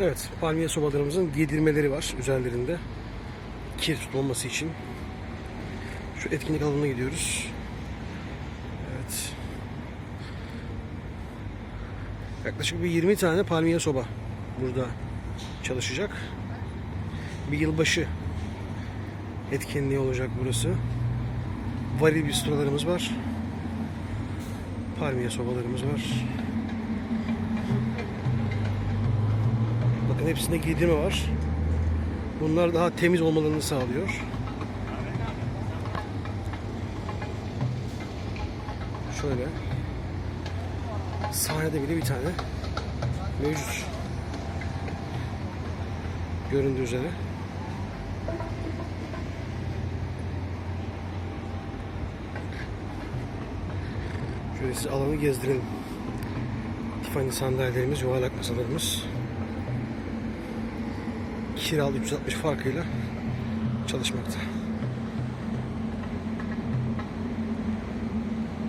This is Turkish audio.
Evet, palmiye sobalarımızın giydirmeleri var üzerlerinde. Kir tutulması için. Şu etkinlik alanına gidiyoruz. Evet. Yaklaşık bir 20 tane palmiye soba burada çalışacak. Bir yılbaşı etkinliği olacak burası. Varil bistrolarımız var. Palmiye sobalarımız var. Bakın hepsinde giydirme var. Bunlar daha temiz olmalarını sağlıyor. Şöyle. Sahnede bile bir tane mevcut. Göründüğü üzere. Şöyle size alanı gezdirelim. Tiffany sandalyelerimiz, yuvarlak masalarımız. Kiralı 360 farkıyla çalışmakta.